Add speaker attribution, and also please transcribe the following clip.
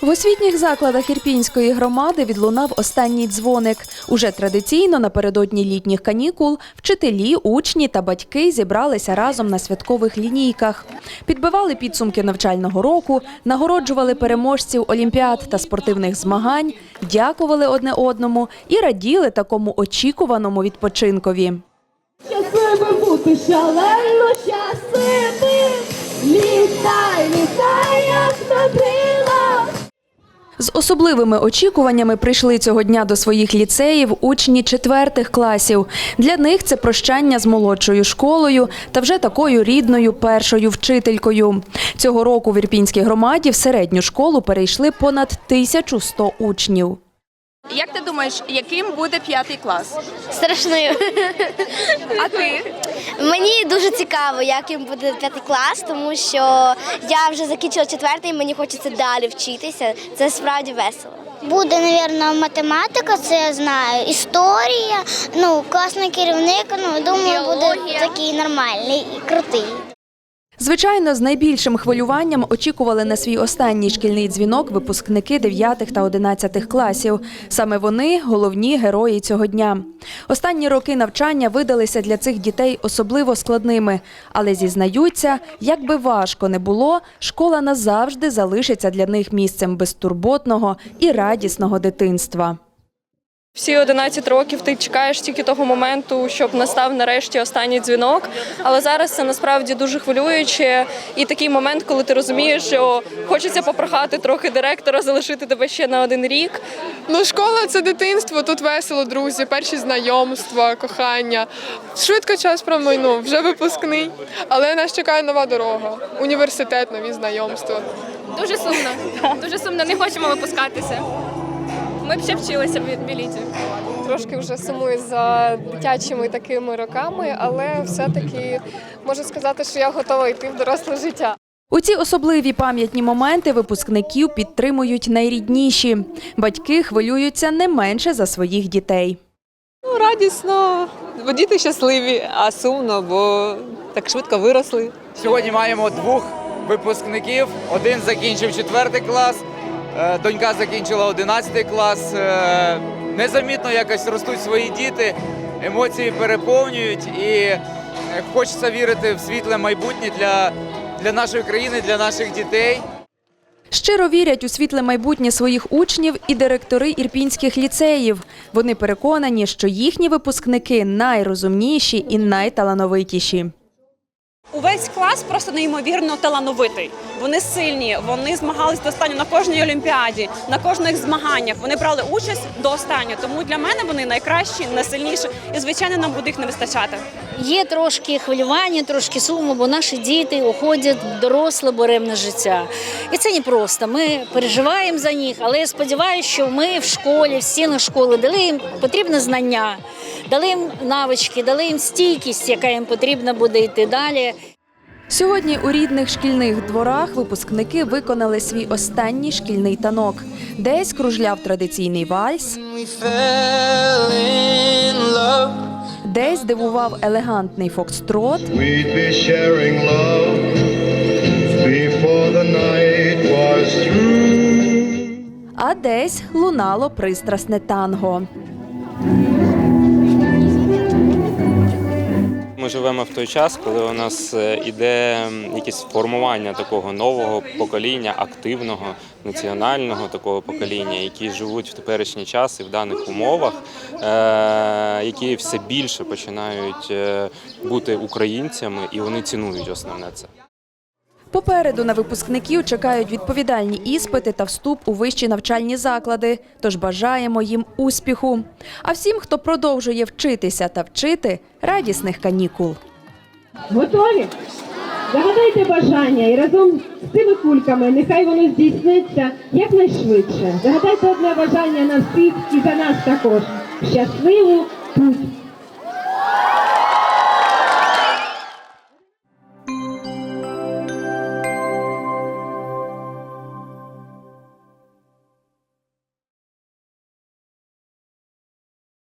Speaker 1: В освітніх закладах Ірпінської громади відлунав останній дзвоник. Уже традиційно напередодні літніх канікул вчителі, учні та батьки зібралися разом на святкових лінійках. Підбивали підсумки навчального року, нагороджували переможців олімпіад та спортивних змагань, дякували одне одному і раділи такому очікуваному відпочинкові.
Speaker 2: Щасливим бути шалено щасливим. Літай, літай, як на.
Speaker 1: З особливими очікуваннями прийшли цього дня до своїх ліцеїв учні четвертих класів. Для них це прощання з молодшою школою та вже такою рідною першою вчителькою. Цього року в Ірпінській громаді в середню школу перейшли понад 1100 учнів.
Speaker 3: Як ти думаєш, яким буде п'ятий клас?
Speaker 4: Страшною.
Speaker 3: А ти?
Speaker 4: Мені дуже цікаво, як їм буде п'ятий клас, тому що я вже закінчила четвертий, мені хочеться далі вчитися. Це справді весело.
Speaker 5: Буде, мабуть, математика, це я знаю. Історія, ну, класний керівник, ну, думаю, буде такий нормальний і крутий.
Speaker 1: Звичайно, з найбільшим хвилюванням очікували на свій останній шкільний дзвінок випускники 9 та 11 класів. Саме вони головні герої цього дня. Останні роки навчання видалися для цих дітей особливо складними, але зізнаються, як би важко не було, школа назавжди залишиться для них місцем безтурботного і радісного дитинства.
Speaker 6: Всі 11 років ти чекаєш тільки того моменту, щоб настав нарешті останній дзвінок. Але зараз це насправді дуже хвилююче. І такий момент, коли ти розумієш, що хочеться попрохати трохи директора, залишити тебе ще на один рік.
Speaker 7: Ну, школа це дитинство, тут весело, друзі, перші знайомства, кохання. Швидко час промайнув, вже випускний. Але нас чекає нова дорога, університет, нові знайомства.
Speaker 3: Дуже сумно. Дуже сумно, не хочемо випускатися. Ми б ще вчилися в біліті.
Speaker 7: Трошки вже сумую за дитячими такими роками, але все-таки можу сказати, що я готова йти в доросле життя.
Speaker 1: У ці особливі пам'ятні моменти випускників підтримують найрідніші. Батьки хвилюються не менше за своїх дітей.
Speaker 8: Ну, радісно, бо діти щасливі, а сумно, бо так швидко виросли.
Speaker 9: Сьогодні маємо двох випускників. Один закінчив четвертий клас, донька закінчила одинадцятий клас. Е, Незамітно якось ростуть свої діти, емоції переповнюють і е, хочеться вірити в світле майбутнє для, для нашої країни, для наших дітей.
Speaker 1: Щиро вірять у світле майбутнє своїх учнів і директори ірпінських ліцеїв. Вони переконані, що їхні випускники найрозумніші і найталановитіші.
Speaker 10: Увесь клас просто неймовірно талановитий. Вони сильні, вони змагались до останнього на кожній олімпіаді, на кожних змаганнях. Вони брали участь до останнього. Тому для мене вони найкращі, найсильніші, і звичайно нам буде їх не вистачати.
Speaker 11: Є трошки хвилювання, трошки суму, бо наші діти уходять в доросле буремне життя. І це непросто. Ми переживаємо за них, але я сподіваюся, що ми в школі, в стінах школи дали їм потрібне знання, дали їм навички, дали їм стійкість, яка їм потрібна буде йти далі.
Speaker 1: Сьогодні у рідних шкільних дворах випускники виконали свій останній шкільний танок. Десь кружляв традиційний вальс, десь дивував елегантний фокстрот, а десь лунало пристрасне танго.
Speaker 12: Ми живемо в той час, коли у нас е, іде якесь формування такого нового покоління, активного, національного такого покоління, які живуть в теперішній час і в даних умовах, е, які все більше починають е, бути українцями, і вони цінують основне це.
Speaker 1: Попереду на випускників чекають відповідальні іспити та вступ у вищі навчальні заклади. Тож бажаємо їм успіху. А всім, хто продовжує вчитися та вчити, радісних канікул.
Speaker 2: Готові? Загадайте бажання і разом з цими кульками нехай воно здійсниться якнайшвидше. Загадайте одне бажання на всіх і за нас також. Щасливу путь!